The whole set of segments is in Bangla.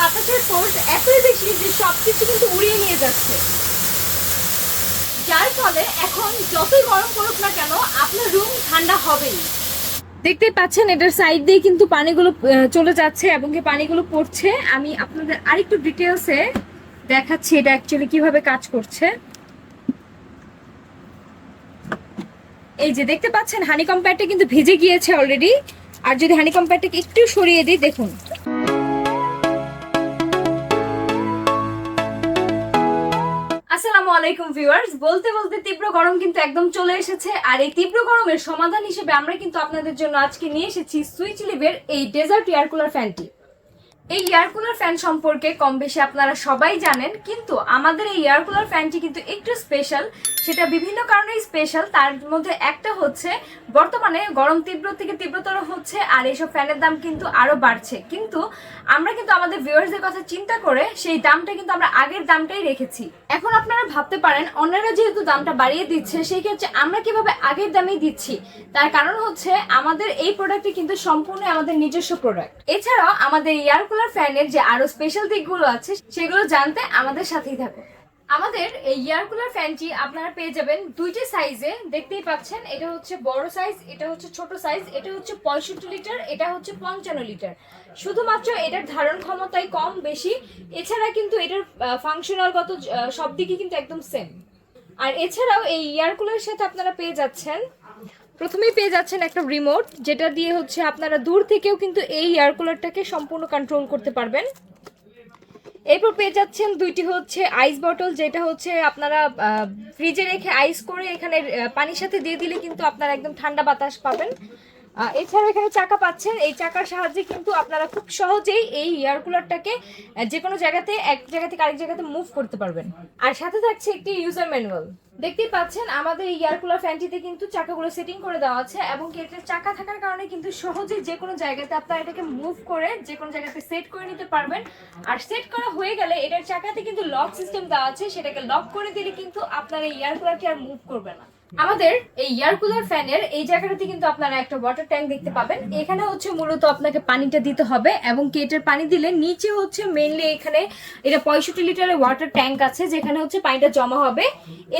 বাতাসের ফোর্স এতই বেশি যে সবকিছু কিন্তু উড়িয়ে নিয়ে যাচ্ছে। যার ফলে এখন যতই গরম করুক না কেন, আপনার রুম ঠান্ডা হবেই। দেখতেই পাচ্ছেন, এটার সাইড দিয়ে কিন্তু পানিগুলো চলে যাচ্ছে এবং কি পানিগুলো পড়ছে। আমি আপনাদের আরেকটু ডিটেলসে দেখাচ্ছি এটা অ্যাকচুয়ালি কীভাবে কাজ করছে। এই যে দেখতে পাচ্ছেন হানি কম্প্যাটটা কিন্তু ভিজে গিয়েছে অলরেডি আর যদি হানি কম্প্যাটটাকে একটু সরিয়ে দিই, দেখুন। আলাইকুম ভিউয়ার্স। বলতে বলতে তীব্র গরম কিন্তু একদম চলে এসেছে। আর এই তীব্র গরমের সমাধান হিসেবে আমরা কিন্তু আপনাদের জন্য আজকে নিয়ে এসেছি সুইচ লিভের এই ডেজার্ট এয়ার কুলার ফ্যানটি। এই এয়ার কুলার ফ্যান সম্পর্কে কম বেশি আপনারা সবাই জানেন, কিন্তু আমাদের এই এয়ার কুলার ফ্যানটি কিন্তু একটু স্পেশাল সেটা বিভিন্ন কারণেই স্পেশাল তার মধ্যে একটা হচ্ছে, বর্তমানে গরম তীব্র থেকে তীব্রতর হচ্ছে, আর এইসব ফ্যানের দাম কিন্তু আরও বাড়ছে। কিন্তু আমরা কিন্তু আমাদের ভিউয়ার্সদের কথা চিন্তা করে সেই দামটা কিন্তু আমরা আগের দামটাই রেখেছি। এখন আপনারা ভাবতে পারেন, অন্যরা যেহেতু দামটা বাড়িয়ে দিচ্ছে, সেই ক্ষেত্রে আমরা কীভাবে আগের দামেই দিচ্ছি? তার কারণ হচ্ছে, আমাদের এই প্রোডাক্টটি কিন্তু সম্পূর্ণ আমাদের নিজস্ব প্রোডাক্ট এছাড়াও আমাদের এয়ার কুলার ফ্যানের যে আরও স্পেশাল দিকগুলো আছে, সেগুলো জানতে আমাদের সাথেই থাকুন আমাদের এই এয়ার কুলার ফ্যানটি আপনারা পেয়ে যাবেন দুইটি সাইজে দেখতেই পাচ্ছেন, এটা হচ্ছে বড় সাইজ এটা হচ্ছে ছোট সাইজ এটা হচ্ছে পঁয়ষট্টি লিটার এটা হচ্ছে পঞ্চান্ন লিটার শুধুমাত্র এটার ধারণ ক্ষমতাই কম, বেশি, এছাড়া কিন্তু এটার ফাংশনালগত সব দিকে কিন্তু একদম সেম আর এছাড়াও এই এয়ার কুলারের সাথে আপনারা পেয়ে যাচ্ছেন প্রথমেই পেয়ে যাচ্ছেন একটা রিমোট যেটা দিয়ে হচ্ছে আপনারা দূর থেকেও কিন্তু এই এয়ার কুলারটাকে সম্পূর্ণ কন্ট্রোল করতে পারবেন। এরপর পেয়ে যাচ্ছেন দুইটি হচ্ছে আইস বটল যেটা হচ্ছে আপনারা ফ্রিজে রেখে আইস করে এখানে পানির সাথে দিয়ে দিলে কিন্তু আপনারা একদম ঠান্ডা বাতাস পাবেন। এছাড়া এখানে চাকা পাচ্ছেন। এই চাকার সাহায্যে কিন্তু আপনারা খুব সহজেই এই এয়ার কুলারটাকে যে কোনো জায়গাতে, এক জায়গা থেকে আরেক জায়গাতে মুভ করতে পারবেন। আর সাথে থাকছে একটি ইউজার ম্যানুয়াল দেখতেই পাচ্ছেন, আমাদের এই এয়ার কুলার ফ্যানটিতে কিন্তু চাকাগুলো সেটিং করে দেওয়া আছে এবং কেটের চাকা থাকার কারণে কিন্তু সহজে যে কোনো জায়গাতে আপনারা এটাকে মুভ করে যে কোনো জায়গাতে সেট করে নিতে পারবেন। আর সেট করা হয়ে গেলে এটার চাকাতে কিন্তু লক সিস্টেম দেওয়া আছে, সেটাকে লক করে দিলে কিন্তু আপনার এই এয়ার কুলারটি আর মুভ করবে না। আমাদের এই এয়ার কুলার ফ্যানের এই জায়গাটাতে কিন্তু আপনারা একটা ওয়াটার ট্যাঙ্ক দেখতে পাবেন। এখানে হচ্ছে মূলত আপনাকে পানিটা দিতে হবে এবং কি এটার পানি দিলে নিচে হচ্ছে মেইনলি এখানে এটা পঁয়ষট্টি লিটারের ওয়াটার ট্যাঙ্ক আছে, যেখানে হচ্ছে পানিটা জমা হবে।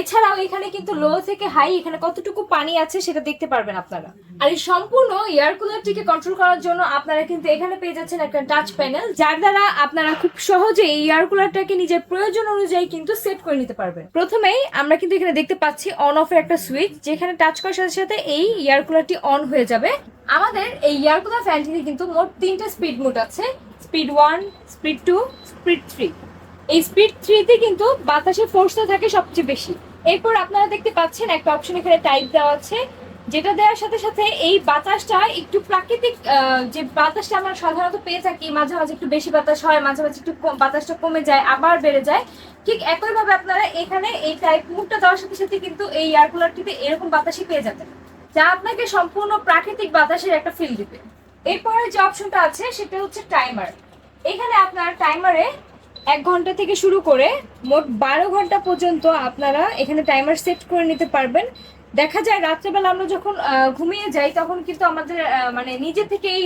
এছাড়াও এখানে কিন্তু লো থেকে হাই এখানে কতটুকু পানি আছে সেটা দেখতে পারবেন আপনারা। আর এই সম্পূর্ণ এয়ার কুলারটিকে কন্ট্রোল করার জন্য আপনারা কিন্তু এখানে পেয়ে যাচ্ছেন একটা টাচ প্যানেল যার দ্বারা আপনারা খুব সহজে এই এয়ার কুলারটাকে নিজের প্রয়োজন অনুযায়ী কিন্তু সেট করে নিতে পারবেন। প্রথমেই আমরা কিন্তু এখানে দেখতে পাচ্ছি অন অফের একটা সুইচ যেখানে টাচ করার সাথে সাথে এই এয়ার কুলারটি অন হয়ে যাবে। আমাদের এই এয়ার কুলার ফ্যানটিতে কিন্তু মোট তিনটা স্পিড মোড আছে। Speed one speed two speed three এই স্পিড থ্রিতে কিন্তু বাতাসের ফোর্সটা থাকে সবচেয়ে বেশি। এরপর আপনারা দেখতে পাচ্ছেন একটা অপশন এখানে টাইপ দেওয়া আছে। যেটা দেওয়ার সাথে সাথে এই বাতাসটা একটু প্রাকৃতিক যে বাতাসটা আমরা সাধারণত পেয়ে থাকি, মাঝে মাঝে একটু বেশি বাতাস হয়, মাঝে মাঝে একটু বাতাসটা কমে যায়, আবার বেড়ে যায়, ঠিক একইভাবে আপনারা এখানে এই টাইপ মুখটা দেওয়ার সাথে সাথে কিন্তু এই এয়ার কুলারটিতে এরকম বাতাসই পেয়ে যাবেন, যা আপনাকে সম্পূর্ণ প্রাকৃতিক বাতাসের একটা ফিল দিবে। এরপরে যে অপশনটা আছে, সেটা হচ্ছে টাইমার এখানে আপনার টাইমারে এক ঘণ্টা থেকে শুরু করে মোট বারো ঘণ্টা পর্যন্ত আপনারা এখানে টাইমার সেট করে নিতে পারবেন। দেখা যায় রাত্রেবেলা আমরা যখন ঘুমিয়ে যাই তখন কিন্তু আমাদের মানে নিজে থেকে এই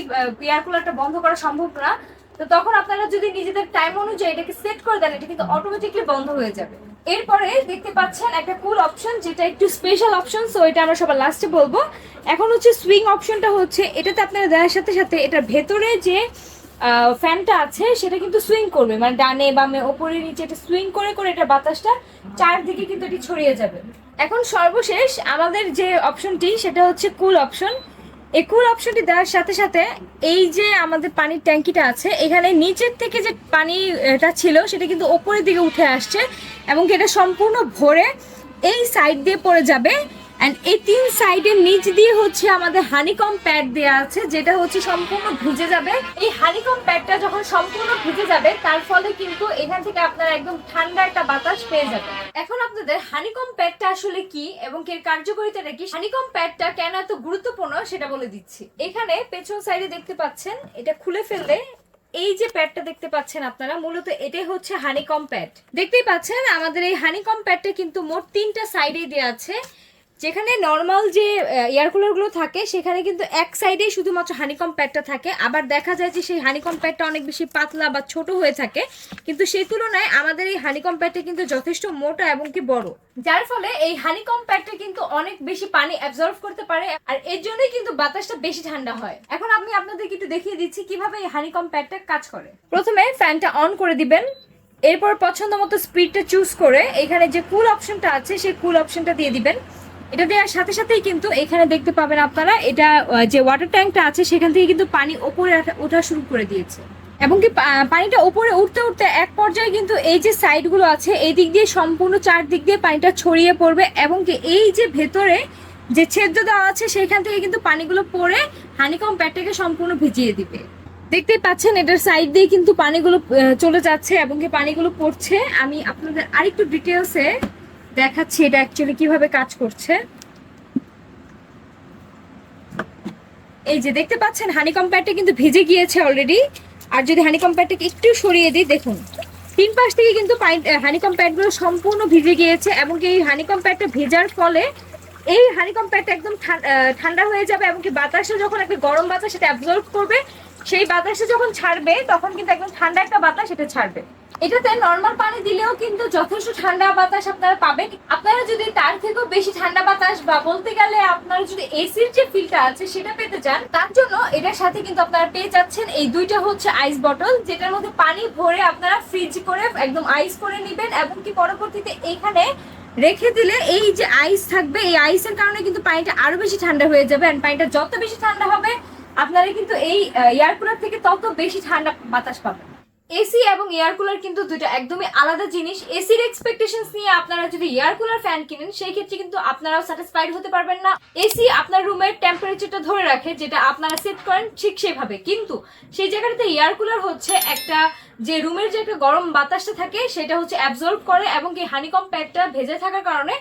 এয়ার কুলারটা বন্ধ করা সম্ভব না। তো তখন আপনারা যদি নিজেদের টাইম অনুযায়ী এটাকে সেট করে দেন, এটা কিন্তু অটোমেটিকলি বন্ধ হয়ে যাবে। এরপরে দেখতে পাচ্ছেন একটা কুল অপশন যেটা একটু স্পেশাল অপশন সো এটা আমরা সবার লাস্টে বলব। এখন হচ্ছে সুইং অপশনটা হচ্ছে, এটাতে আপনারা দেওয়ার সাথে সাথে এটার ভেতরে যে ফ্যানটা আছে, সেটা কিন্তু সুইং করবে। মানে ডানে বামে ওপরে নিচে এটা সুইং করে করে এটা বাতাসটা চারদিকে কিন্তু এটি ছড়িয়ে যাবে। এখন সর্বশেষ আমাদের যে অপশনটি সেটা হচ্ছে কুল অপশন এই কুল অপশনটি দেওয়ার সাথে সাথে এই যে আমাদের পানির ট্যাঙ্কিটা আছে, এখানে নিচের থেকে যে পানিটা ছিল, সেটা কিন্তু ওপরের দিকে উঠে আসছে এবং এটা সম্পূর্ণ ভরে এই সাইড দিয়ে পড়ে যাবে। অ্যান্ড এই তিন সাইডের নিচ দিয়ে হচ্ছে আমাদের হানিকম প্যাড দেওয়া আছে, যেটা হচ্ছে সম্পূর্ণ ভিজে যাবে। এই হানিকম প্যাডটা যখন সম্পূর্ণ ভিজে যাবে, তার ফলে কিন্তু এখান থেকে আপনারা একদম ঠান্ডা একটা বাতাস পেয়ে যাবেন এখন আপনাদের হানিকম প্যাডটা আসলে কি এবং এর কার্যকারিতাটা কি? হানিকম প্যাডটা কেন এত গুরুত্বপূর্ণ সেটা বলে দিচ্ছি। এখানে পেছন সাইডে দেখতে পাচ্ছেন, এটা খুলে ফেললে এই যে প্যাডটা দেখতে পাচ্ছেন আপনারা, মূলত এটাই হচ্ছে হানিকম প্যাড দেখতেই পাচ্ছেন, আমাদের এই হানিকম প্যাডটা কিন্তু মোট তিনটা সাইডে দেওয়া আছে। যেখানে নর্মাল যে এয়ার কুলারগুলো থাকে, সেখানে কিন্তু এক সাইডেই শুধুমাত্র হানিকম প্যাডটা থাকে। আবার দেখা যায় যে সেই হানিকম প্যাডটা অনেক বেশি পাতলা বা ছোট হয়ে থাকে। কিন্তু সেই তুলনায় আমাদের এই হানিকম প্যাডটা কিন্তু যথেষ্ট মোটা এবং কি বড়। যার ফলে এই হানিকম প্যাডটা কিন্তু অনেক বেশি পানি অ্যাবজর্ব করতে পারে আর এর জন্যই কিন্তু বাতাসটা বেশি ঠান্ডা হয়। এখন আমি আপনাদেরকে একটু দেখিয়ে দিচ্ছি কীভাবে এই হানিকম প্যাডটা কাজ করে। প্রথমে ফ্যানটা অন করে দিবেন। এরপর পছন্দ মতো স্পিডটা চুজ করে এখানে যে কুল অপশনটা আছে, সেই কুল অপশনটা দিয়ে দিবেন। এটা দেওয়ার সাথে সাথেই কিন্তু এখানে দেখতে পাবেন আপনারা, এটা যে ওয়াটার ট্যাঙ্কটা আছে, সেখান থেকে কিন্তু পানি ওপরে ওঠা শুরু করে দিয়েছে। এবং কি পানিটা উপরে উঠতে উঠতে এক পর্যায়ে কিন্তু এই যে সাইডগুলো আছে, এই দিক দিয়ে সম্পূর্ণ চারদিক দিয়ে পানিটা ছড়িয়ে পড়বে এবং কি এই যে ভেতরে যে ছেদ্র দেওয়া আছে, সেখান থেকে কিন্তু পানিগুলো পড়ে হানিকম প্যাডটাকে সম্পূর্ণ ভিজিয়ে দিবে। দেখতেই পাচ্ছেন, এটার সাইড দিয়ে কিন্তু পানিগুলো চলে যাচ্ছে এবং কি পানিগুলো পড়ছে। আমি আপনাদের আরেকটু ডিটেলসে দেখাচ্ছি এটা অ্যাকচুয়ালি কীভাবে কাজ করছে। এই যে দেখতে পাচ্ছেন হানিকম প্যাডটা কিন্তু ভিজে গিয়েছে অলরেডি আর যদি হানিকম প্যাডটাকে একটু সরিয়ে দিই, দেখুন, তিন পাশ থেকে কিন্তু হানিকম প্যাডগুলো সম্পূর্ণ ভিজে গিয়েছে এবং কি এই হানিকম প্যাডটা ভেজার ফলে এই হানিকম প্যাডটা একদম ঠান্ডা হয়ে যাবে এবং কি বাতাসে যখন একটা গরম বাতাস সেটা অ্যাবজর্ব করবে, সেই বাতাসে যখন ছাড়বে, তখন কিন্তু একদম ঠান্ডা একটা বাতাস সেটা ছাড়বে। এটাতে নর্মাল পানি দিলেও কিন্তু যথেষ্ট ঠান্ডা বাতাস আপনারা পাবেন। আপনারা যদি তার থেকেও বেশি ঠান্ডা বাতাস বা বলতে গেলে আপনারা যদি এসির যে ফিলটা আছে সেটা পেতে চান, তার জন্য এটার সাথে কিন্তু আপনারা পেয়ে যাচ্ছেন এই দুইটা হচ্ছে আইস বটল যেটার মধ্যে পানি ভরে আপনারা ফ্রিজ করে একদম আইস করে নেবেন এবং কি পরবর্তীতে এখানে রেখে দিলে এই যে আইস থাকবে, এই আইসের কারণে কিন্তু পানিটা আরও বেশি ঠান্ডা হয়ে যাবে আর পানিটা যত বেশি ঠান্ডা হবে, আপনারা কিন্তু এই এয়ার কুলার থেকে তত বেশি ঠান্ডা বাতাস পাবেন। এসি এবং এয়ার কুলার কিন্তু দুটো একদমই আলাদা জিনিস। এসির এক্সপেকটেশনস নিয়ে আপনারা যদি এয়ার কুলার ফ্যান কিনেন, সেই ক্ষেত্রে কিন্তু আপনারাও স্যাটিসফাইড হতে পারবেন না। এসি আপনার রুমের টেম্পারেচারটা ধরে রাখে, যেটা আপনারা সেট করেন ঠিক সেভাবে। কিন্তু সেই জায়গাটাতে এয়ার কুলার হচ্ছে একটা যে রুমের যে একটা গরম বাতাসটা থাকে, সেটা হচ্ছে অ্যাবজর্ব করে এবং কি হানিকম প্যাডটা ভেজে থাকার কারণে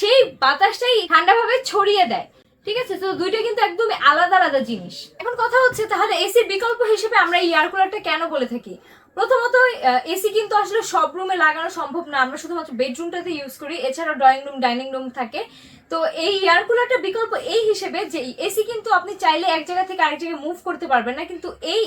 সেই বাতাসটাই ঠান্ডাভাবে ছড়িয়ে দেয়। ঠিক আছে? তো দুইটা কিন্তু একদমই আলাদা আলাদা জিনিস। এখন কথা হচ্ছে, তাহলে এসির বিকল্প হিসেবে আমরা এই এয়ার কুলারটা কেন বলে থাকি? প্রথমত এসি কিন্তু আসলে সব রুমে লাগানো সম্ভব না। আমরা শুধুমাত্র বেডরুমটাতে ইউজ করি, এছাড়াও ড্রয়িং রুম ডাইনিং রুম থাকে। তো এই এয়ার কুলারটা বিকল্প এই হিসেবে যে এসি কিন্তু আপনি চাইলে এক জায়গা থেকে আরেক জায়গায় মুভ করতে পারবেন না, কিন্তু এই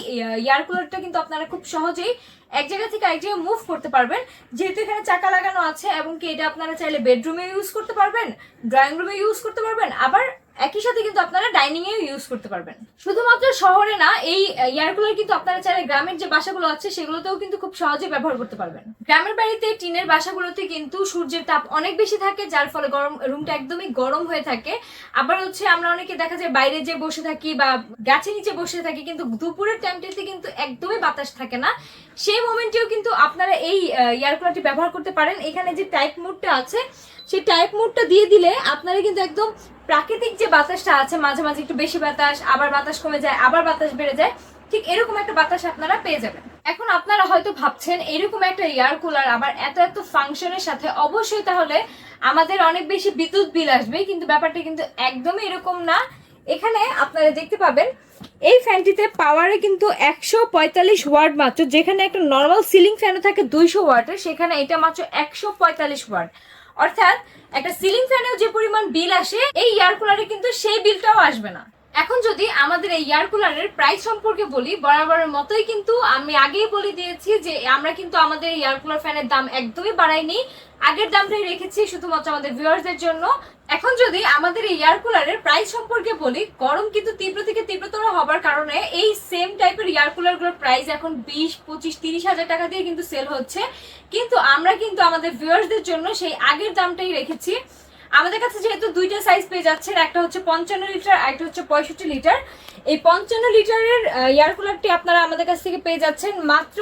এয়ার কুলারটা কিন্তু আপনারা খুব সহজেই এক জায়গা থেকে আরেক জায়গায় মুভ করতে পারবেন। যেহেতু এখানে চাকা লাগানো আছে এবং কি এটা আপনারা চাইলে বেডরুমে ইউজ করতে পারবেন ড্রয়িং রুমে ইউজ করতে পারবেন। আবার একই সাথে কিন্তু আপনারা ডাইনিং এও ইউজ করতে পারবেন। শুধুমাত্র শহরে না, এই এয়ার কুলার কিন্তু আপনারা চাইলে গ্রামের যে বাসাগুলো আছে, সেগুলোতেও কিন্তু খুব সহজে ব্যবহার করতে পারবেন। গ্রামের বাড়িতে টিনের বাসাগুলোতে কিন্তু সূর্যের তাপ অনেক বেশি থাকে, যার ফলে গরম, রুমটা একদমই গরম হয়ে থাকে। আবার হচ্ছে আমরা অনেকে দেখা যায় বাইরে যে বসে থাকি বা গাছের নিচে বসে থাকি, কিন্তু দুপুরের টাইমটাতে কিন্তু একদমই বাতাস থাকে না। সেই মোমেন্টেও কিন্তু আপনারা এই এয়ার কুলারটি ব্যবহার করতে পারেন। এখানে যে টাইপ মোডটা আছে সেই টাইপ মোডটা দিয়ে দিলে আপনারা কিন্তু একদম প্রাকৃতিক যে বাতাসটা আছে, মাঝে মাঝে একটু বেশি বাতাস, আবার বাতাস কমে যায়, আবার বাতাস বেড়ে যায়, ঠিক এরকম একটা বাতাস আপনারা পেয়ে যাবেন। এখন আপনারা হয়তো ভাবছেন, এরকম একটা এয়ার কুলার আবার এত এত ফাংশনের সাথে অবশ্যই তাহলে আমাদের অনেক বেশি বিদ্যুৎ বিল আসবে, কিন্তু ব্যাপারটা কিন্তু একদমই এরকম না। এখানে আপনারা দেখতে পাবেন, এই ফ্যানটিতে পাওয়ারে কিন্তু একশো পঁয়তাল্লিশ ওয়ার্ড মাত্র, যেখানে একটা নর্মাল সিলিং ফ্যানও থাকে দুইশো ওয়াটের, সেখানে এটা মাত্র একশো পঁয়তাল্লিশ ওয়ার্ড অর্থাৎ একটা সিলিং ফ্যানেও যে পরিমাণ বিল আসে, এই এয়ার কুলারে কিন্তু সেই বিলটাও আসবে না। এখন যদি আমাদের এই এয়ার কুলারের প্রাইস সম্পর্কে বলি, বরাবরের মতোই কিন্তু আমি আগেই বলে দিয়েছি যে আমরা কিন্তু আমাদের এয়ার কুলার ফ্যানের দাম একদমই বাড়াইনি। আগের দামটাই রেখেছি শুধুমাত্র আমাদের ভিউয়ার্সদের জন্য। এখন যদি আমাদের এই এয়ার কুলারের প্রাইস সম্পর্কে বলি, গরম কিন্তু তীব্র থেকে তীব্রতর হবার কারণে এই সেম টাইপের এয়ার কুলারগুলোর প্রাইস এখন বিশ, পঁচিশ, তিরিশ হাজার টাকা দিয়ে কিন্তু সেল হচ্ছে। কিন্তু আমরা কিন্তু আমাদের ভিউয়ার্সদের জন্য সেই আগের দামটাই রেখেছি। আমাদের কাছে যেহেতু দুইটা সাইজ পেয়ে যাচ্ছেন, একটা হচ্ছে পঞ্চান্ন লিটার একটা হচ্ছে পঁয়ষট্টি লিটার। এই পঞ্চান্ন লিটারের এয়ার কুলারটি আপনারা আমাদের কাছ থেকে পেয়ে যাচ্ছেন মাত্র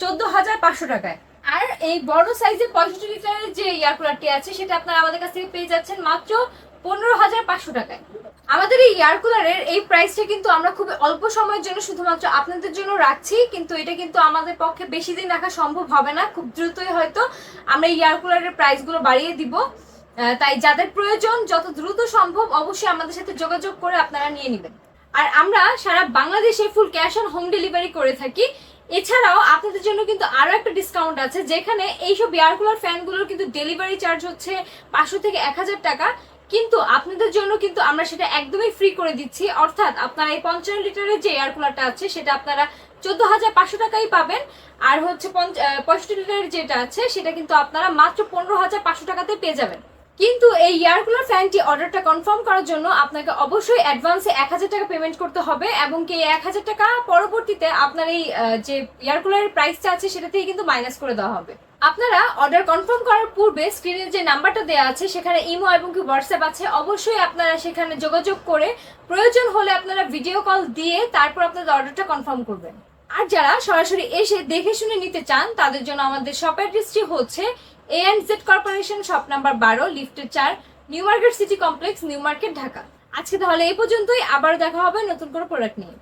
চোদ্দ হাজার পাঁচশো টাকায়। আর এই বড় সাইজের পঁয়ষট্টি লিটারের যে এয়ার কুলারটি আছে, সেটা আপনারা আমাদের কাছ থেকে পেয়ে যাচ্ছেন মাত্র পনেরো হাজার পাঁচশো টাকায়। আমাদের এই এয়ার কুলারের এই প্রাইসটা কিন্তু আমরা খুব অল্প সময়ের জন্য শুধুমাত্র আপনাদের জন্য রাখছি, কিন্তু এটা কিন্তু আমাদের পক্ষে বেশি দিন রাখা সম্ভব হবে না। খুব দ্রুতই হয়তো আমরা এই এয়ার কুলারের প্রাইসগুলো বাড়িয়ে দিব। তাই যাদের প্রয়োজন, যত দ্রুত সম্ভব অবশ্যই আমাদের সাথে যোগাযোগ করে আপনারা নিয়ে নেবেন। আর আমরা সারা বাংলাদেশে full cash on home delivery করে থাকি। এছাড়াও আপনাদের জন্য কিন্তু আরও একটা ডিসকাউন্ট আছে, যেখানে এইসব এয়ার কুলার ফ্যানগুলোর কিন্তু ডেলিভারি চার্জ হচ্ছে পাঁচশো থেকে এক হাজার টাকা। কিন্তু আপনাদের জন্য কিন্তু আমরা সেটা একদমই ফ্রি করে দিচ্ছি। অর্থাৎ আপনারা এই পঞ্চান্ন লিটারের যে এয়ার কুলারটা আছে, সেটা আপনারা চোদ্দ হাজার পাঁচশো টাকাই পাবেন। আর হচ্ছে পঁয়ষট্টি লিটারের যেটা আছে, সেটা কিন্তু আপনারা মাত্র পনেরো হাজার পাঁচশো টাকাতে পেয়ে যাবেন। কিন্তু এই এয়ার কুলার ফ্যানটি অর্ডারটা কনফার্ম করার জন্য আপনাকে অবশ্যই অ্যাডভান্সে এক হাজার টাকা পেমেন্ট করতে হবে এবং কি এক হাজার টাকা পরবর্তীতে আপনার এই যে এয়ার কুলারের প্রাইসটা আছে সেটা কিন্তু মাইনাস করে দেওয়া হবে। আপনারা অর্ডার কনফার্ম করার পূর্বে স্ক্রিনে যে নাম্বারটা দেওয়া আছে, সেখানে ইমো এবং কি হোয়াটসঅ্যাপ আছে, অবশ্যই আপনারা সেখানে যোগাযোগ করে প্রয়োজন হলে আপনারা ভিডিও কল দিয়ে তারপর আপনাদের অর্ডারটা কনফার্ম করবেন। আর যারা সরাসরি এসে দেখে শুনে নিতে চান, তাদের জন্য আমাদের শপ অ্যাড্রেসটি হচ্ছে A and Z corporation shop number বারো লিফটের চার New Market City Complex New Market Dhaka. আজকে তাহলে এই পর্যন্তই আবার দেখা হবে নতুন কোনো প্রোডাক্ট নিয়ে।